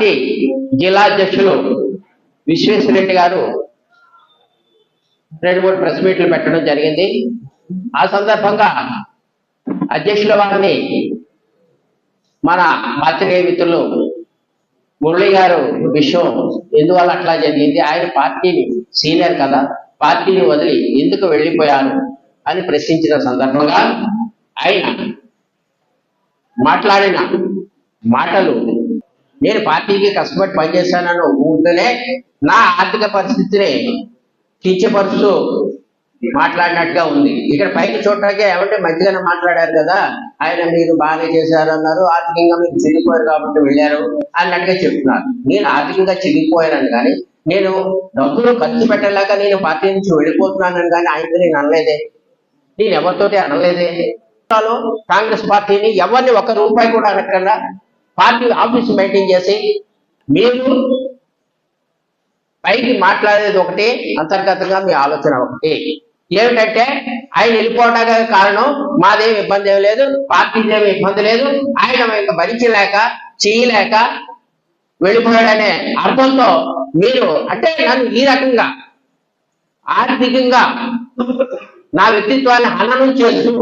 Party జిల్లా అధ్యక్షులు విశ్వేశ్వరరెడ్డి గారు రెండు మూడు ప్రెస్ మీట్లు పెట్టడం జరిగింది. ఆ సందర్భంగా అధ్యక్షుల వారిని మన పాత్రికేయ మిత్రులు మురళి గారు విషయం ఎందువల్ల అట్లా జరిగింది? ఆయన పార్టీని సీనియర్ కదా పార్టీని వదిలి ఎందుకు వెళ్ళిపోయాను అని ప్రశ్నించిన సందర్భంగా ఆయన మాట్లాడిన మాటలు నేను పార్టీకి కష్టపడి పనిచేశానని ఒప్పుకుంటూనే నా ఆర్థిక పరిస్థితిని కించపరుస్తూ మాట్లాడినట్టుగా ఉంది. ఇక్కడ పైకి చూడటానికి ఏమంటే మంచిగానే మాట్లాడారు కదా ఆయన మీరు బాగానే చేశారు అన్నారు ఆర్థికంగా మీరు చిరిగిపోయారు కాబట్టి వెళ్ళారు అన్నట్టుగా చెప్తున్నారు. నేను ఆర్థికంగా చిరిగిపోయాను కానీ నేను డబ్బులు ఖర్చు పెట్టలేక నేను పార్టీ నుంచి వెళ్ళిపోతున్నానని కానీ ఆయనతో నేను అనలేదే. నేను ఎవరితోటి అనలేదే. కాంగ్రెస్ పార్టీని ఎవరిని ఒక్క రూపాయి కూడా అనకుండా పార్టీ ఆఫీస్ మెయింటైన్ చేసి మీరు పైకి మాట్లాడేది ఒకటి అంతర్గతంగా మీ ఆలోచన ఒకటి. ఏమిటంటే ఆయన వెళ్ళిపోవడానికి కారణం మాదేం ఇబ్బంది ఏమి లేదు పార్టీకి ఏమి ఇబ్బంది లేదు ఆయన ఇంకా భరించలేక చేయలేక వెళ్ళిపోయాడనే అర్థంతో మీరు అంటే నన్ను ఈ రకంగా ఆర్థికంగా నా వ్యక్తిత్వాన్ని హననం చేస్తూ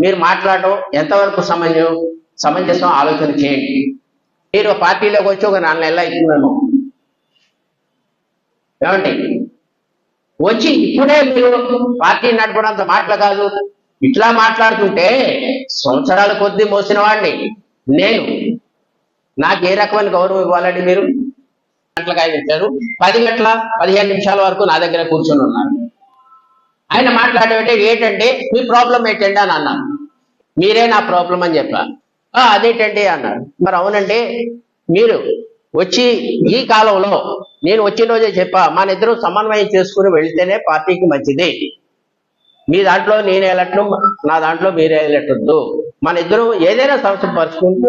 మీరు మాట్లాడటం ఎంతవరకు సమయం సమంజసం ఆలోచన చేయండి. మీరు పార్టీలోకి వచ్చి ఒక నాలుగు నెలలు అవుతున్నాను ఏమండి? వచ్చి ఇప్పుడే మీరు పార్టీ నడపడంత మాటలు కాదు. ఇట్లా మాట్లాడుతుంటే సంవత్సరాల కొద్దీ మోసిన వాడిని నేను. నాకు ఏ రకమైన గౌరవం ఇవ్వాలండి మీరు? గంటలకు ఆయన ఇచ్చారు పది గంటల పదిహేను నిమిషాల వరకు నా దగ్గర కూర్చొని ఉన్నారు. ఆయన మాట్లాడేటంటే ఏంటంటే మీ ప్రాబ్లం ఏంటండి? అని అన్నాను. మీరే నా ప్రాబ్లం అని చెప్పాను. అదేంటండి అన్నాడు. మరి అవునండి మీరు వచ్చి ఈ కాలంలో నేను వచ్చిన రోజే చెప్పా మన ఇద్దరు సమన్వయం చేసుకుని వెళ్తేనే పార్టీకి మంచిది. మీ దాంట్లో నేను వెళ్ళట్లు నా దాంట్లో మీరు వెళ్ళట్టు మన ఇద్దరు ఏదైనా సమస్య పరుచుకుంటూ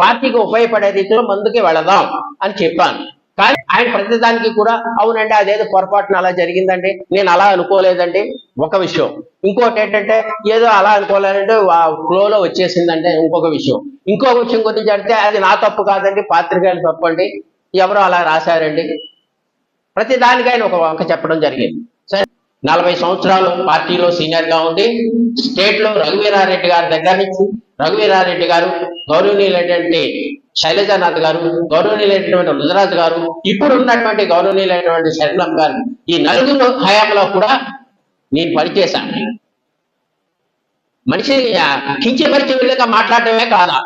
పార్టీకి ఉపయోగపడే రీతిలో ముందుకు వెళదాం అని చెప్పాను. కానీ ఆయన ప్రతిదానికి కూడా అవునండి అదేదో పొరపాటున అలా జరిగిందండి. నేను అలా అనుకోలేదండి. ఒక విషయం. ఇంకోటి ఏంటంటే ఏదో అలా అనుకోలేదంటే ఫ్లోలో వచ్చేసిందంటే ఇంకొక విషయం. ఇంకొక విషయం గురించి అంటే అది నా తప్పు కాదండి పాత్రికేయులు తప్పు అండి. ఎవరో అలా రాశారండి. ప్రతి దానికి ఆయన ఒక వంక చెప్పడం జరిగింది. సరే నలభై సంవత్సరాలు పార్టీలో సీనియర్గా ఉండి స్టేట్లో రఘువీరారెడ్డి గారి దగ్గర నుంచి రఘువీరారెడ్డి గారు గౌరవనీయులైనటువంటి శైలజానాథ్ గారు గౌరవనీయులైనటువంటి రుద్రరాజు గారు ఇప్పుడు ఉన్నటువంటి గౌరవనీయులైనటువంటి శరణం గారు ఈ నలుగురు హయాంలో కూడా నేను పనిచేశాను. మనిషి ఆ, కించపరిచే విధంగా మాట్లాడటమే కాదా?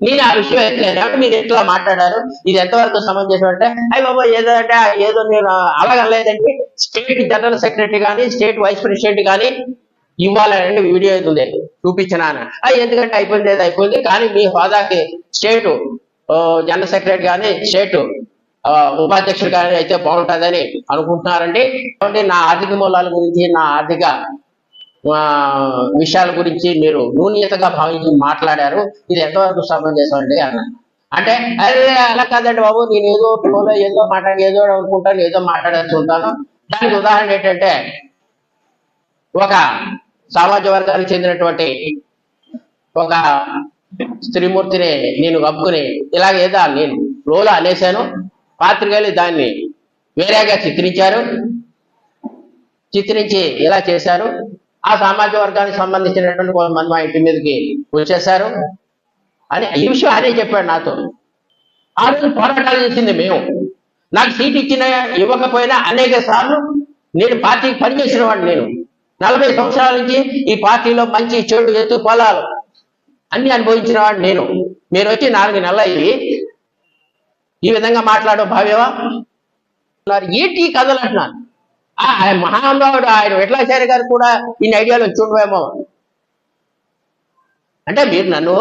నేను ఆ విషయం ఎట్లేదు మీరు ఎట్లా మాట్లాడారు? ఇది ఎంతవరకు సమంజసం అంటే అయ్యి బాబా ఏదో అంటే ఏదో నేను అలాగలేదంటే స్టేట్ జనరల్ సెక్రటరీ కానీ స్టేట్ వైస్ ప్రెసిడెంట్ కానీ ఇవ్వాలని వీడియో అయితే ఉంది చూపించినాను? అది ఎందుకంటే అయిపోయింది ఏదో అయిపోయింది. కానీ మీ హోదాకి స్టేట్ జనరల్ సెక్రటరీ కానీ స్టేట్ ఉపాధ్యక్షుడు కానీ అయితే బాగుంటుందని అనుకుంటున్నారండి. కాబట్టి నా ఆర్థిక మూలాల గురించి నా ఆర్థిక విషయాల గురించి మీరు నూనీయతగా భావించి మాట్లాడారు. ఇది ఎంతవరకు సమంజసం అండి అన్నాను అంటే అరే అలా కాదండి బాబు నేను ఏదో ఫ్లోలో ఏదో మాట్లాడి ఏదో అనుకుంటాను ఏదో మాట్లాడాల్సి ఉంటాను. దానికి ఉదాహరణ ఏంటంటే ఒక సామాజిక వర్గానికి చెందినటువంటి ఒక స్త్రీమూర్తిని నేను కప్పుకుని ఇలాగ ఏదో నేను లోల అనేశాను. పాత్రికలు దాన్ని వేరేగా చిత్రించారు. చిత్రించి ఇలా చేశారు. ఆ సామాజిక వర్గానికి సంబంధించినటువంటి కొంతమంది మా ఇంటి మీదకి వచ్చేసారు అని ఈ విషయం అదే చెప్పాడు నాతో. ఆ రోజు పోరాటాలు చేసింది మేము. నాకు సీట్ ఇచ్చిన ఇవ్వకపోయినా అనేక సార్లు నేను పార్టీకి పనిచేసిన వాడిని నేను. నలభై సంవత్సరాల నుంచి ఈ పార్టీలో మంచి చెడు ఎత్తు పొలాలు అన్ని అనుభవించిన వాడు నేను. మీరు వచ్చి నాలుగు నెలలు అయ్యి ఈ విధంగా మాట్లాడో భావ్యవా ఏంటి కథలు అంటున్నాను ఆయన మహానుభావుడు ఆయన విఠలాచార్య గారు కూడా ఈ ఐడియాలో చూడవేమో. అంటే మీరు నన్ను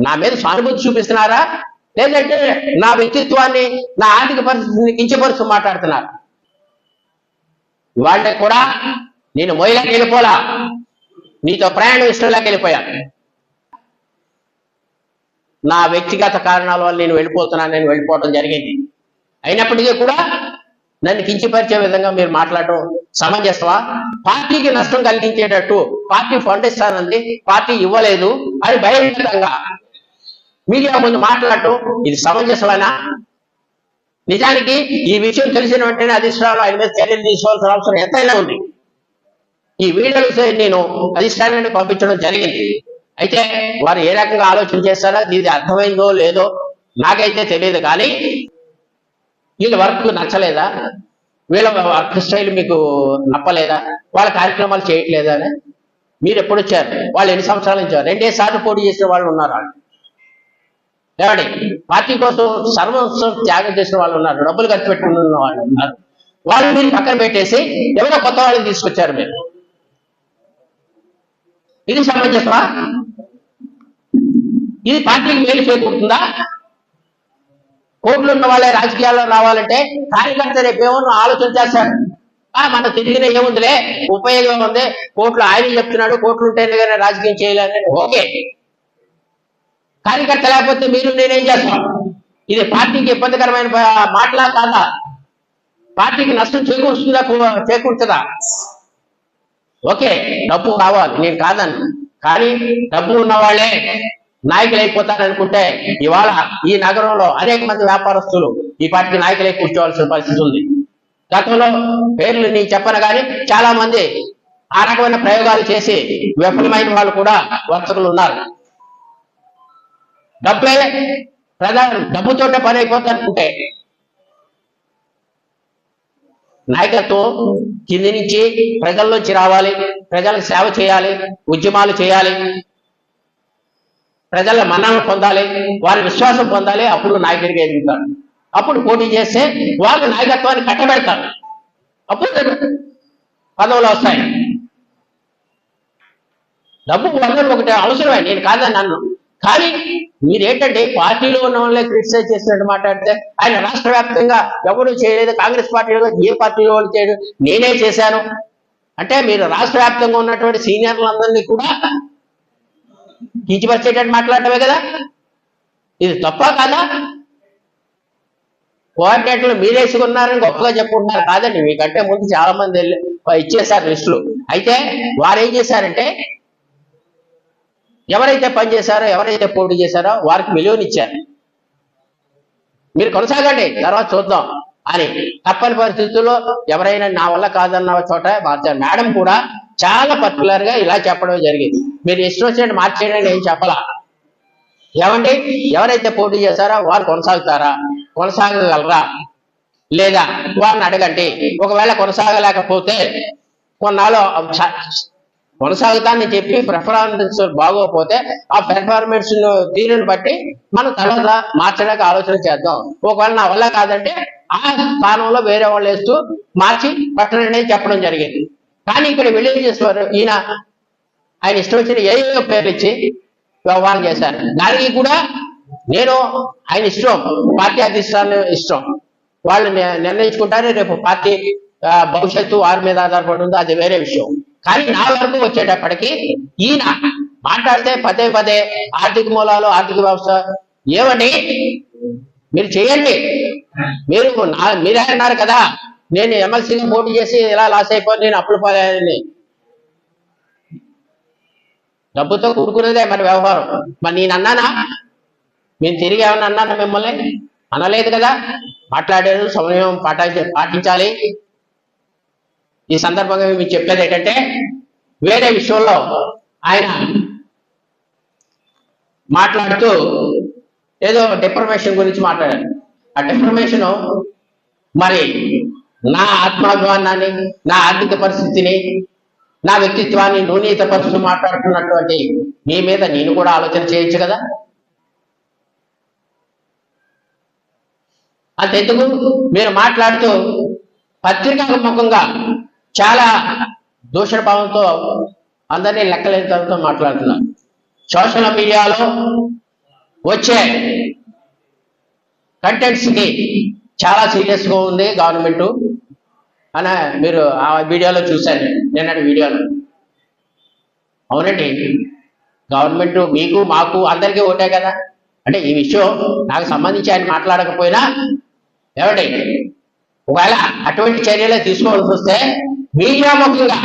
నా మీద సానుభూతి చూపిస్తున్నారా? లేదంటే నా వ్యక్తిత్వాన్ని నా ఆర్థిక పరిస్థితిని కించపరుస్తూ మాట్లాడుతున్నారు. వాళ్ళకి కూడా నేను మొయ్యలోకి వెళ్ళిపోలా. నీతో ప్రయాణం ఇష్టంలోకి వెళ్ళిపోయాను నా వ్యక్తిగత కారణాల వల్ల నేను వెళ్ళిపోతున్నాను నేను వెళ్ళిపోవడం జరిగింది. అయినప్పటికీ కూడా నన్ను కించపరిచే విధంగా మీరు మాట్లాడటం సమంజసమా పార్టీకి నష్టం కలిగించేటట్టు పార్టీ ఫండ్ ఇస్తానంది పార్టీ ఇవ్వలేదు అని బహిరంగంగా మీడియా ముందు మాట్లాడటం ఇది సమంజసమేనా నిజానికి ఈ విషయం తెలిసిన వెంటనే అధిష్టానం ఆయన మీద చర్యలు తీసుకోవాల్సిన అవసరం ఎంతైనా ఉంది. ఈ వీడియోలు సే- నేను అధిష్టానాన్ని పంపించడం జరిగింది. అయితే వారు ఏ రకంగా ఆలోచన చేస్తారో ఇది అర్థమైందో లేదో నాకైతే తెలియదు కానీ వీళ్ళ వర్క్ నచ్చలేదా? వీళ్ళ వర్క్ స్టైల్ మీకు నప్పలేదా? వాళ్ళ కార్యక్రమాలు చేయట్లేదా అని? మీరు ఎప్పుడు వచ్చారు? వాళ్ళు ఎన్ని సంవత్సరాల నుంచి రెండే సార్లు పోటీ చేసిన వాళ్ళు ఉన్నారు వాళ్ళు. ఏమండి? పార్టీ కోసం సర్వస్వం త్యాగం చేసిన వాళ్ళు ఉన్నారు. డబ్బులు ఖర్చు పెట్టుకున్న వాళ్ళు ఉన్నారు. వాళ్ళు మీరు పక్కన పెట్టేసి ఎవరో కొత్త వాళ్ళని తీసుకొచ్చారు మీరు. ఇది సమంజసమా ఇది పార్టీకి మేలు చేకూరుతుందా? కోట్లు ఉన్న వాళ్ళే రాజకీయాల్లో రావాలంటే కార్యకర్త రేపు ఏమన్నా ఆలోచన చేస్తారు? మన తిరిగిన ఏముందిలే? ఉపయోగం ఉంది. కోట్లు ఆయన చెప్తున్నాడు కోట్లు ఉంటేనే కానీ రాజకీయం చేయాలని. ఓకే. కార్యకర్త లేకపోతే మీరు నేనేం చేస్తాం? ఇది పార్టీకి ఇబ్బందికరమైన మాటలా కాదా? పార్టీకి నష్టం చేకూరుస్తుందా చేకూర్చదా ఓకే డబ్బు కావాలి నేను కాదను. కానీ డబ్బు ఉన్న వాళ్ళే నాయకులు అయిపోతారనుకుంటే ఇవాళ ఈ నగరంలో అనేక మంది వ్యాపారస్తులు ఈ పార్టీ నాయకులై కూర్చోవాల్సిన పరిస్థితి ఉంది. గతంలో పేర్లు నేను చెప్పను కానీ చాలా మంది ఆ రకమైన ప్రయోగాలు చేసి విఫలమైన వాళ్ళు కూడా వర్తకులు ఉన్నారు. డబ్బే ప్రధాన. డబ్బుతోటే పని అయిపోతుంది అనుకుంటే నాయకత్వం కింది నుంచి ప్రజల్లోంచి రావాలి ప్రజలకు సేవ చేయాలి ఉద్యమాలు చేయాలి. ప్రజల మన్నన పొందాలి వారి విశ్వాసం పొందాలి అప్పుడు నాయకుడిగా ఎదుగుతాడు. అప్పుడు పోటీ చేస్తే వాళ్ళు నాయకత్వాన్ని కట్టబెడతారు. అప్పుడు పదవులు వస్తాయి. డబ్బు వనరు ఒకటి అవసరమే నేను కాదని నన్ను. కానీ మీరేంటంటే పార్టీలో ఉన్న వాళ్ళే క్రిటిసైజ్ చేసినట్టు మాట్లాడితే ఆయన రాష్ట్ర వ్యాప్తంగా ఎవరు చేయలేదు కాంగ్రెస్ పార్టీలో ఏ పార్టీలో వాళ్ళు చేయడు నేనే చేశాను. అంటే మీరు రాష్ట్ర వ్యాప్తంగా ఉన్నటువంటి సీనియర్లందరినీ కూడా కించిపరిచేటట్టు మాట్లాడటమే కదా? ఇది తప్ప కదా? కోఆర్డినేటర్లు మీరేసుకున్నారని గొప్పగా చెప్పుకుంటున్నారు కాదండి. మీకంటే ముందు చాలా మంది వెళ్ళి ఇచ్చేసారు లిస్టులు. అయితే వారు ఏం చేశారంటే ఎవరైతే పని చేశారో ఎవరైతే పోటీ చేశారో వారికి విలువనిచ్చారు మీరు కొనసాగండి తర్వాత చూద్దాం అని. తప్పని పరిస్థితుల్లో ఎవరైనా నా వల్ల కాదన్న చోట మార్చారు మేడం కూడా చాలా పర్టికులర్గా ఇలా చెప్పడం జరిగింది. మీరు ఇష్టం వచ్చినట్టు మార్చేయడం ఏం చెప్పాలా. ఏమండి? ఎవరైతే పోటీ చేశారో వారు కొనసాగుతారా? కొనసాగగలరా? లేదా వారిని అడగండి. ఒకవేళ కొనసాగలేకపోతే కొన్నాళ్ళు కొనసాగుతానని చెప్పి పెర్ఫార్మెన్స్ బాగోకపోతే ఆ పెర్ఫార్మెన్స్ దీనిని బట్టి మనం తర్వాత మార్చడానికి ఆలోచన చేద్దాం. ఒకవేళ నా వల్ల కాదంటే ఆ స్థానంలో వేరే వాళ్ళు వేస్తూ మార్చి పట్టణనే చెప్పడం జరిగింది. కానీ ఇక్కడ విలేజ్ చేసేవారు ఈయన ఆయన ఇష్టం వచ్చిన ఏ పేర్లు ఇచ్చి వ్యవహారం చేశారు. దానికి కూడా నేను ఆయన ఇష్టం పార్టీ అధిష్టానం ఇష్టం. వాళ్ళు నిర్ణయించుకుంటారే రేపు పార్టీ భవిష్యత్తు వారి మీద ఆధారపడి ఉందో అది వేరే విషయం. కానీ నా వరకు వచ్చేటప్పటికి ఈయన మాట్లాడితే పదే పదే ఆర్థిక మూలాలు ఆర్థిక వ్యవస్థ ఏమండి? మీరు చేయండి. మీరు మీరే అన్నారు కదా నేను ఎమ్మెల్సీగా పోటీ చేసి ఇలా లాస్ అయిపోయి నేను అప్పులు పాలని డబ్బుతో కూడుకున్నదే మరి వ్యవహారం. మరి నేను అన్నానా? నేను తిరిగి ఏమన్నా అన్నానా మిమ్మల్ని? అనలేదు కదా. మాట్లాడారు సమయం పాటించాలి. ఈ సందర్భంగా మేము చెప్పేది ఏంటంటే వేరే విషయంలో ఆయన మాట్లాడుతూ ఏదో డిప్రమేషన్ గురించి మాట్లాడారు. ఆ డిప్రమేషన్ మరి నా ఆత్మాభిమానాన్ని నా ఆర్థిక పరిస్థితిని నా వ్యక్తిత్వాన్ని నూనీత పరుస్తూ మాట్లాడుతున్నటువంటి మీ మీద నేను కూడా ఆలోచన చేయొచ్చు కదా? అంతెందుకు? మీరు మాట్లాడుతూ పత్రికా ముఖంగా చాలా దూషణ భావంతో అందరినీ లెక్కలేనితో మాట్లాడుతున్నాం. సోషల్ మీడియాలో వచ్చే కంటెంట్స్కి చాలా సీరియస్గా ఉంది గవర్నమెంట్. అని మీరు ఆ వీడియోలో చూశాను నిన్నటి వీడియోలో. అవునండి గవర్నమెంట్ మీకు మాకు అందరికీ ఒకటే కదా? అంటే ఈ విషయం నాకు సంబంధించి ఆయన మాట్లాడకపోయినా ఏమండి ఒకవేళ అటువంటి చర్యలే తీసుకోవాల్సి వస్తే మీడియా ముఖంగా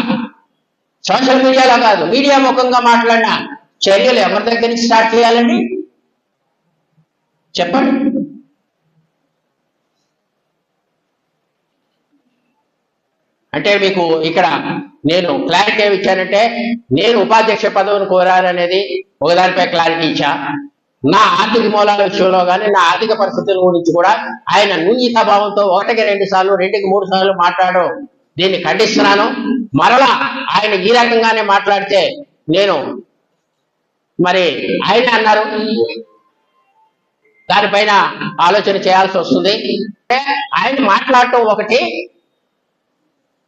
సోషల్ మీడియాలో కాదు మీడియా ముఖంగా మాట్లాడిన చర్యలు ఎవరి దగ్గర నుంచి స్టార్ట్ చేయాలండి? చెప్పండి. అంటే మీకు ఇక్కడ నేను క్లారిటీ ఏమి ఇచ్చానంటే నేను ఉపాధ్యక్ష పదవిని కోరాననేది ఒకదానిపై క్లారిటీ ఇచ్చా. నా ఆర్థిక మూలాల విషయంలో కానీ నా ఆర్థిక పరిస్థితుల గురించి కూడా ఆయన నూన్యతాభావంతో ఒకటికి రెండు సార్లు రెండుకి మూడు సార్లు మాట్లాడడం దీన్ని ఖండిస్తున్నాను. మరలా ఆయన ఈ రకంగానే మాట్లాడితే నేను మరి ఆయన అన్నారు. దానిపైన ఆలోచన చేయాల్సి వస్తుంది. ఆయన మాట్లాడటం ఒకటి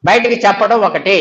బయటికి చెప్పడం ఒకటి.